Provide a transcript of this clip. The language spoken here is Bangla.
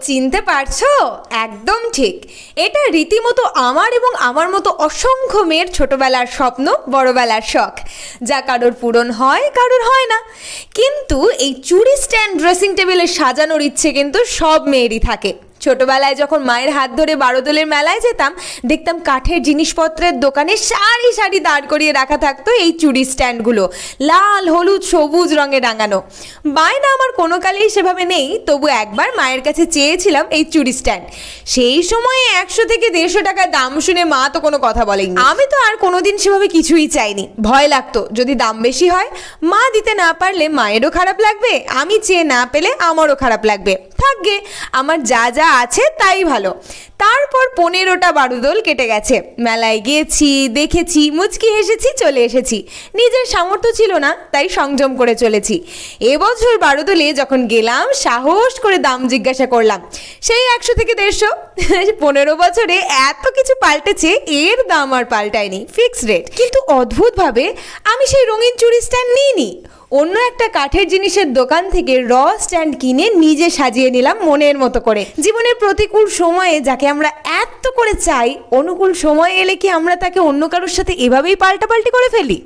চিনতে পারছ? একদম ঠিক। এটা রীতিমতো আমার এবং আমার মতো অসংখ্য মেয়ের ছোটবেলার স্বপ্ন, বড়বেলার শখ। যা কারোর পূরণ হয়, কারোর হয় না। কিন্তু এই চুরি স্ট্যান্ড ড্রেসিং টেবিলে সাজানোর ইচ্ছে কিন্তু সব মেয়েরই থাকে। ছোটবেলায় যখন মায়ের হাত ধরে বারোদলের মেলায় যেতাম, দেখতাম কাঠের জিনিসপত্রের দোকানে সারি সারি দাঁড় করিয়ে রাখা থাকতো এই চুড়ি স্ট্যান্ডগুলো, লাল, হলুদ, সবুজ রঙে রাঙানো। বায়না আমার কোনো কালেই সেভাবে নেই, তবু একবার মায়ের কাছে চেয়েছিলাম এই চুড়ি স্ট্যান্ড। সেই সময়ে একশো থেকে দেড়শো টাকা দাম শুনে মা তো কোনো কথা বলেনি আমি তো আর কোনোদিন সেভাবে কিছুই চাইনি। ভয় লাগতো, যদি দাম বেশি হয়, মা দিতে না পারলে মায়েরও খারাপ লাগবে, আমি চেয়ে না পেলে আমারও খারাপ লাগবে। থাকবে আমার যা যা আছে, তাই ভালো। তারপর পনেরোটা বারুদোল কেটে গেছে। মেলায় গিয়েছি দেখেছি, মুচকি হেসেছি, চলে এসেছি। নিজের সামর্থ্য ছিল না, তাই সংযম করে চলেছি। এবছর বারুদোলে যখন গেলাম, সাহস করে দাম জিজ্ঞাসা করলাম। সেই একশো থেকে দেড়শো। পনেরো বছরে এত কিছু পাল্টেছে, এর দাম আর পাল্টায়নি ফিক্সড রেট কিন্তু অদ্ভুতভাবে আমি সেই রঙিন চুরি স্ট্যান্ড নিইনি। অন্য একটা কাঠের জিনিসের দোকান থেকে র স্ট্যান্ড কিনে নিজে সাজিয়ে নিলাম মনের মতো করে। জীবনের প্রতিকূল সময়ে যাকে আমরা এত করে চাই, অনুকূল সময় এলে কি আমরা তাকে অন্য কারোর সাথে এভাবেই পাল্টাপাল্টি করে ফেলি?